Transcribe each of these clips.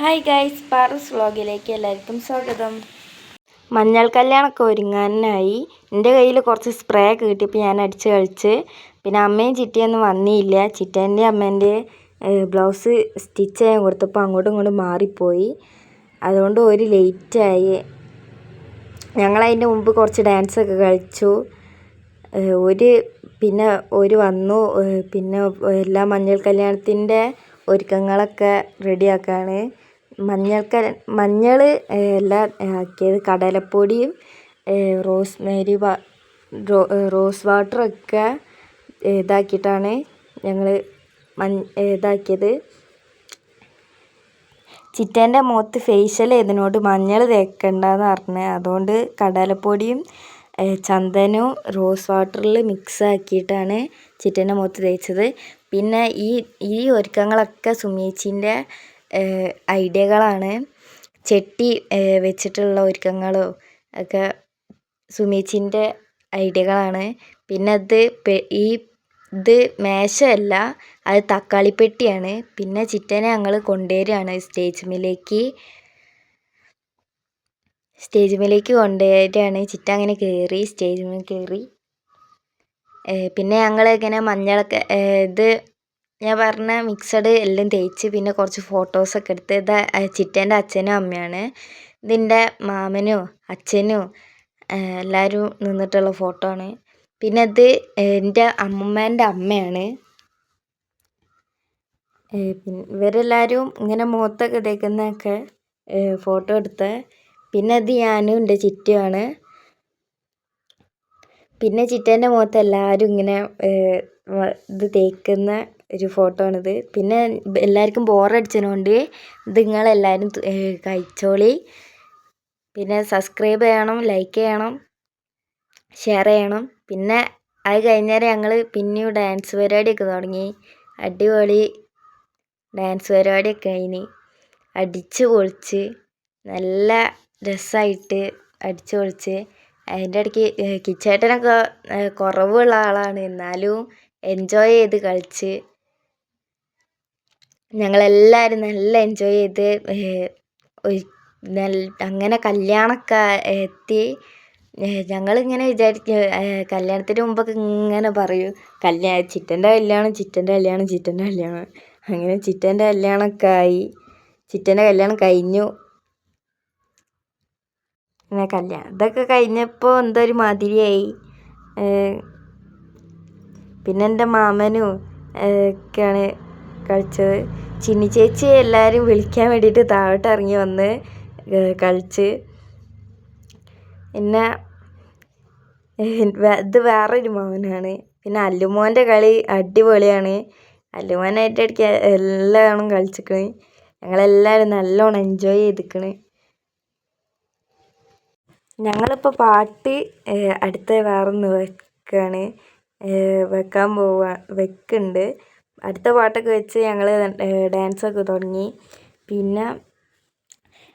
Hi guys Paras വ്ളോഗിലേക്ക് എല്ലാവർക്കും സ്വാഗതം. മഞ്ഞൾ കല്യാണമൊക്കെ ഒരുങ്ങാനായി. എന്റെ കയ്യിൽ കുറച്ച് സ്പ്രേ ഒക്കെ കിട്ടിയപ്പോൾ ഞാൻ അടിച്ച് കളിച്ച്. പിന്നെ അമ്മയും ചിറ്റിയൊന്നും വന്നിയില്ല ചിറ്റേന്റെ അമ്മേന്റെ ബ്ലൗസ് സ്റ്റിച്ച് ചെയ്യാൻ കൊടുത്തപ്പോൾ അങ്ങോട്ടും ഇങ്ങോട്ടും മാറിപ്പോയി. അതുകൊണ്ട് ഒരു ലേറ്റായി ഞങ്ങളതിന്റെ മുമ്പ് കുറച്ച് ഡാൻസൊക്കെ കളിച്ചു. ഒരു പിന്നെ ഒരു വന്നു. പിന്നെ എല്ലാ മഞ്ഞൾ കല്യാണത്തിന്റെ ഒരുക്കങ്ങളൊക്കെ റെഡിയാക്കാണ് മഞ്ഞൾക്ക മഞ്ഞൾ എല്ലാം ആക്കിയത് കടലപ്പൊടിയും റോസ്മേരി റോസ് വാട്ടറൊക്കെ ഇതാക്കിയിട്ടാണ് ഞങ്ങൾ ഇതാക്കിയത്. ചിറ്റേന്റെ മുഖത്ത് ഫേഷ്യൽ ചെയ്തതിനോട് മഞ്ഞൾ തേക്കണ്ടെന്ന് പറഞ്ഞ്. അതുകൊണ്ട് കടലപ്പൊടിയും ചന്ദനവും റോസ് വാട്ടറിൽ മിക്സ് ആക്കിയിട്ടാണ് ചിറ്റേന്റെ മുഖത്ത് തേച്ചത്. പിന്നെ ഈ ഈ ഒരുക്കങ്ങളൊക്കെ സുമേച്ചിന്റെ ഐഡിയകളാണ്. ചെട്ടി വെച്ചിട്ടുള്ള ഒരുക്കങ്ങളോ ഒക്കെ സുമേച്ചിന്റെ ഐഡിയകളാണ്. പിന്നെ അത് ഈ ഇത് മേശയല്ല അത് തക്കാളിപ്പെട്ടിയാണ്. പിന്നെ ചിറ്റനെ ഞങ്ങൾ കൊണ്ടുവരികയാണ് സ്റ്റേജ് മേലേക്ക്. സ്റ്റേജ് മേലേക്ക് കൊണ്ടുവരികയാണ്. ചിറ്റ അങ്ങനെ കയറി സ്റ്റേജ് മേൽ കയറി. പിന്നെ ഞങ്ങൾ ഇങ്ങനെ മഞ്ഞളൊക്കെ ഇത് ഞാൻ പറഞ്ഞ മിക്സഡ് എല്ലാം തേച്ച് പിന്നെ കുറച്ച് ഫോട്ടോസൊക്കെ എടുത്ത് ഇത് ചിറ്റേന്റെ അച്ഛനും അമ്മയാണ്. ഇതിന്റെ മാമനും അച്ഛനും എല്ലാവരും നിന്നിട്ടുള്ള ഫോട്ടോ ആണ്. പിന്നെ ഇത് എന്റെ അമ്മമ്മേന്റെ അമ്മയാണ്. പിന്നെ ഇവരെല്ലാവരും ഇങ്ങനെ മുഖത്തൊക്കെ തേക്കുന്നതൊക്കെ ഫോട്ടോ എടുത്ത്. പിന്നെ ഇത് ഞാനും എന്റെ ചിറ്റുമാണ് പിന്നെ ചിറ്റേന്റെ മുഖത്ത് എല്ലാവരും ഇങ്ങനെ ഇത് തേക്കുന്ന ഒരു ഫോട്ടോ ആണിത്. പിന്നെ എല്ലാവർക്കും ബോറടിച്ചതുകൊണ്ട് ഇത് നിങ്ങളെല്ലാവരും കഴിച്ചോളി. പിന്നെ സബ്സ്ക്രൈബ് ചെയ്യണം ലൈക്ക് ചെയ്യണം ഷെയർ ചെയ്യണം. പിന്നെ അത് കഴിഞ്ഞേരം ഞങ്ങൾ പിന്നെയും ഡാൻസ് പരിപാടിയൊക്കെ തുടങ്ങി. അടിപൊളി ഡാൻസ് പരിപാടിയൊക്കെ കഴിഞ്ഞ് അടിച്ച് പൊളിച്ച് നല്ല രസമായിട്ട് അടിച്ച് പൊളിച്ച് അതിന്റെ ഇടയ്ക്ക് കിച്ചേട്ടനൊക്കെ കുറവുള്ള ആളാണ്. എന്നാലും എൻജോയ് ചെയ്ത് കളിച്ച് ഞങ്ങളെല്ലാവരും നല്ല എൻജോയ് ചെയ്ത് അങ്ങനെ കല്യാണമൊക്കെ എത്തി. ഞങ്ങളിങ്ങനെ വിചാരിക്കും കല്യാണത്തിന് മുമ്പൊക്കെ ഇങ്ങനെ പറയും. കല്യാണം ചിറ്റന്റെ കല്യാണം ചിറ്റന്റെ കല്യാണം ചിറ്റന്റെ കല്യാണം. അങ്ങനെ ചിറ്റന്റെ കല്യാണമൊക്കെ ആയി. ചിറ്റന്റെ കല്യാണം കഴിഞ്ഞു. പിന്നെ കല്യാണം ഇതൊക്കെ കഴിഞ്ഞപ്പോൾ എന്തോ ഒരു മാതിരിയായി. പിന്നെ എന്റെ മാമനും ഒക്കെയാണ് കളിച്ചത്. ചിന്നി ചേച്ചി എല്ലാവരും വിളിക്കാൻ വേണ്ടിയിട്ട് താഴോട്ട് ഇറങ്ങി വന്ന് കളിച്ച്. പിന്നെ ഇത് വേറൊരു മോനാണ്. പിന്നെ അല്ലുമോന്റെ കളി അടിപൊളിയാണ്. അല്ലുമോനായിട്ട് ഇടയ്ക്ക് എല്ലാവരും കളിച്ചിക്കണ്. ഞങ്ങളെല്ലാവരും നല്ലോണം എൻജോയ് ചെയ്തിക്കണ്. ഞങ്ങളിപ്പോൾ പാട്ട് അടുത്ത വേറൊന്ന് വെക്കുകയാണ് വെക്കാൻ പോവുക വെക്കുന്നുണ്ട് അടുത്ത പാട്ടൊക്കെ വെച്ച് ഞങ്ങൾ ഡാൻസൊക്കെ തുടങ്ങി. പിന്നെ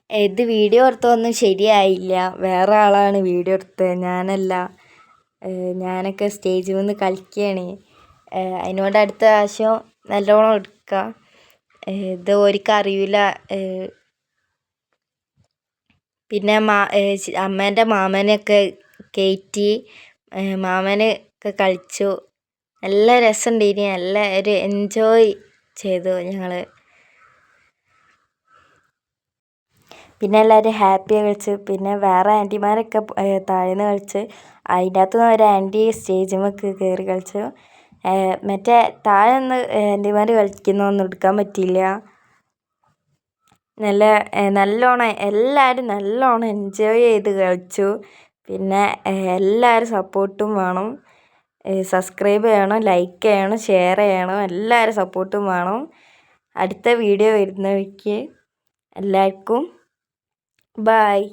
ഇത് വീഡിയോ എടുത്തതൊന്നും ശരിയായില്ല. വേറെ ആളാണ് വീഡിയോ എടുത്തത്. ഞാനല്ല ഞാനൊക്കെ സ്റ്റേജിൽ നിന്ന് കളിക്കുകയാണ് അതിനോട് അടുത്ത പ്രാവശ്യം നല്ലോണം എടുക്കുക ഇത് ഒരിക്കൽ അറിയില്ല പിന്നെ മാ അമ്മേന്റെ മാമനെയൊക്കെ കയറ്റി മാമനൊക്കെ കളിച്ചു. നല്ല ഇനി നല്ല ഒരു എൻജോയ് ചെയ്തു ഞങ്ങൾ പിന്നെ എല്ലാവരും ഹാപ്പി കളിച്ച് പിന്നെ വേറെ ആന്റിമാരൊക്കെ താഴ്ന്ന് കളിച്ച് അതിന്റെ അകത്തു നിന്ന് ഒരു ആന്റി സ്റ്റേജിലേക്ക് കയറി കളിച്ചു മറ്റേ താഴെ നിന്ന് ആന്റിമാർ കളിക്കുന്നൊന്നും എടുക്കാൻ പറ്റിയില്ല. നല്ല നല്ലോണം എല്ലാവരും നല്ലോണം എൻജോയ് ചെയ്ത് കളിച്ചു. പിന്നെ എല്ലാവരും സപ്പോർട്ടും വേണം. സബ്സ്ക്രൈബ് ചെയ്യണം ലൈക്ക് ചെയ്യണം ഷെയർ ചെയ്യണം എല്ലാവരും സപ്പോർട്ടും വേണം. അടുത്ത വീഡിയോ വരുന്നവയ്ക്ക് എല്ലാവർക്കും ബായ്